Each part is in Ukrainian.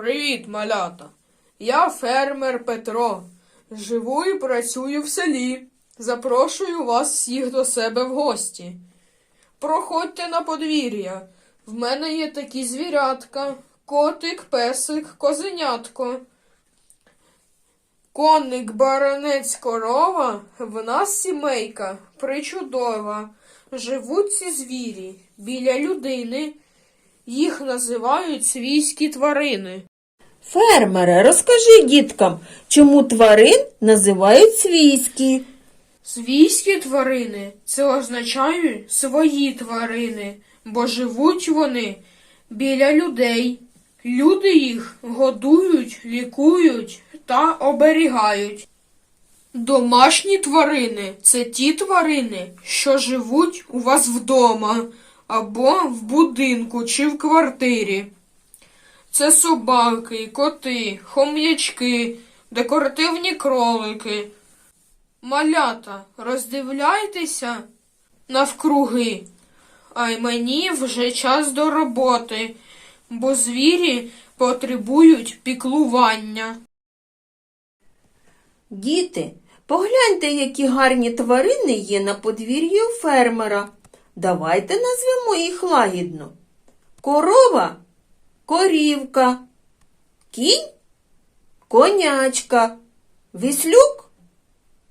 Привіт, малята. Я фермер Петро. Живу і працюю в селі. Запрошую вас всіх до себе в гості. Проходьте на подвір'я. В мене є такі звірятка: котик, песик, козенятко. Конник, баранець, корова, в нас сімейка причудова. Живуть ці звірі біля людини. Їх називають свійські тварини. Фермере, розкажи діткам, чому тварин називають свійські? Свійські тварини це означають свої тварини, бо живуть вони біля людей. Люди їх годують, лікують та оберігають. Домашні тварини це ті тварини, що живуть у вас вдома або в будинку чи в квартирі. Це собаки, коти, хом'ячки, декоративні кролики. Малята, роздивляйтеся навкруги, а й мені вже час до роботи, бо звірі потребують піклування. Діти, погляньте, які гарні тварини є на подвір'ї у фермера. Давайте назвемо їх лагідно. Корова корівка, кінь конячка, віслюк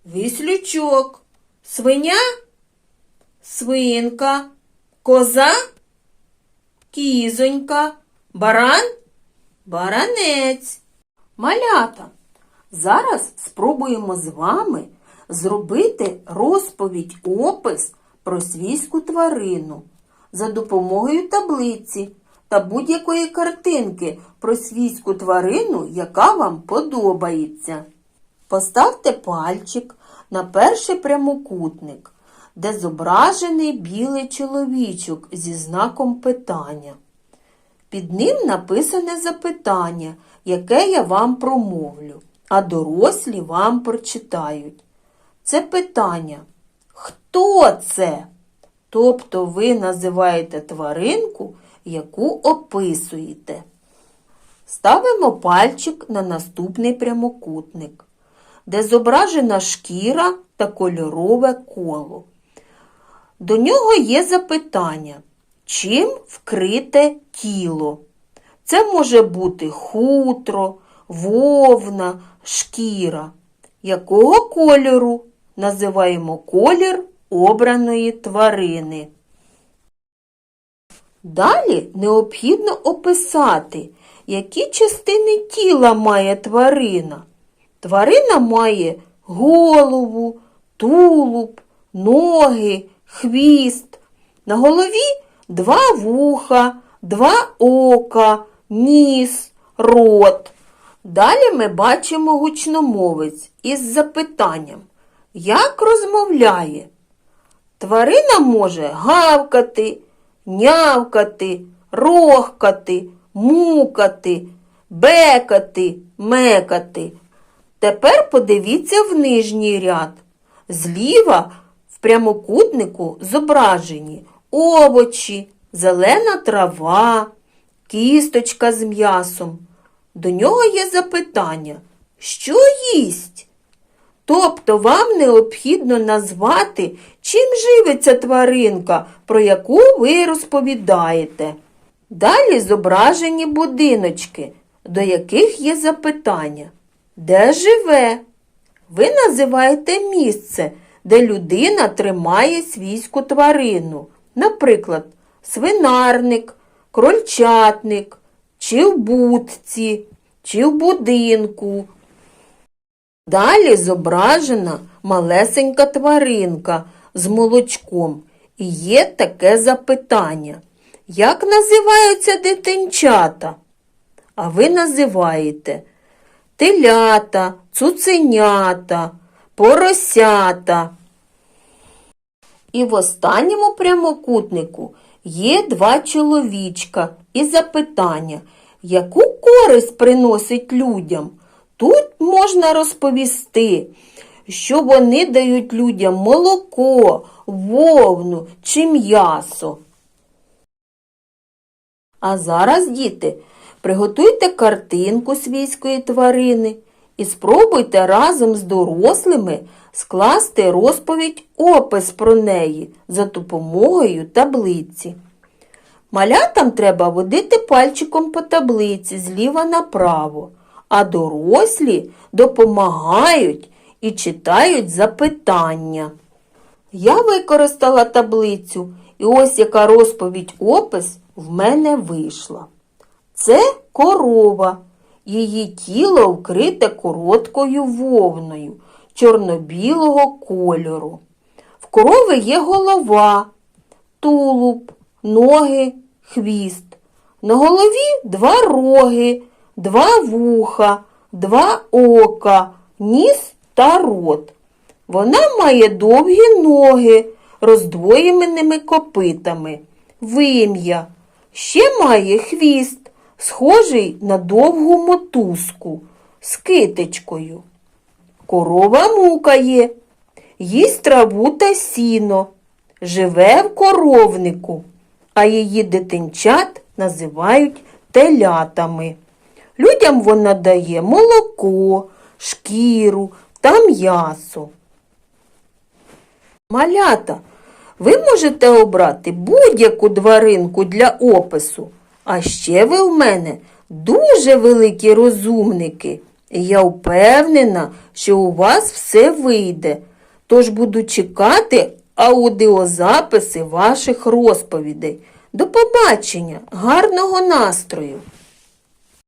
віслючок, свиня свинка, коза кізонька, баран баранець. Малята. Зараз спробуємо з вами зробити розповідь опис про свійську тварину за допомогою таблиці та будь-якої картинки про свійську тварину, яка вам подобається. Поставте пальчик на перший прямокутник, де зображений білий чоловічок зі знаком питання. Під ним написане запитання, яке я вам промовлю, а дорослі вам прочитають. Це питання Хто це? Тобто ви називаєте тваринку, яку описуєте. Ставимо пальчик на наступний прямокутник, де зображена шкіра та кольорове коло. До нього є запитання, чим вкрите тіло. Це може бути хутро, вовна, шкіра. Якого кольору називаємо колір обраної тварини? Далі необхідно описати, які частини тіла має тварина. Тварина має голову, тулуб, ноги, хвіст. На голові два вуха, два ока, ніс, рот. Далі ми бачимо гучномовець із запитанням, як розмовляє. Тварина може гавкати, нявкати, рохкати, мукати, бекати, мекати. Тепер подивіться в нижній ряд. Зліва в прямокутнику зображені овочі, зелена трава, кісточка з м'ясом. До нього є запитання, що їсть? Тобто вам необхідно назвати, чим живиться тваринка, про яку ви розповідаєте. Далі зображені будиночки, до яких є запитання. Де живе? Ви називаєте місце, де людина тримає свійську тварину. Наприклад, свинарник, крольчатник, чи в будці, чи в будинку. Далі зображена малесенька тваринка з молочком. І є таке запитання. Як називаються дитинчата? А ви називаєте телята, цуценята, поросята. І в останньому прямокутнику є два чоловічка і запитання, яку користь приносить людям. Тут можна розповісти, що вони дають людям молоко, вовну чи м'ясо. А зараз, діти, Приготуйте картинку свійської тварини і спробуйте разом з дорослими скласти розповідь опис про неї за допомогою таблиці. Малятам треба водити пальчиком по таблиці зліва направо, а дорослі допомагають і читають запитання. Я використала таблицю, і ось яка розповідь опис в мене вийшла. Це корова. Її тіло вкрите короткою вовною чорно-білого кольору. В корови є голова, тулуб, ноги, хвіст. На голові два роги, два вуха, два ока, ніс та рот. Вона має довгі ноги, роздвоєними копитами, вим'я. Ще має хвіст, схожий на довгу мотузку з китичкою. Корова мукає, їсть траву та сіно, живе в коровнику, а її дитинчат називають телятами. Людям вона дає молоко, шкіру та м'ясо. Малята, ви можете обрати будь-яку тваринку для опису. А ще ви в мене дуже великі розумники. Я впевнена, що у вас все вийде. Тож буду чекати аудіозаписи ваших розповідей. До побачення, гарного настрою!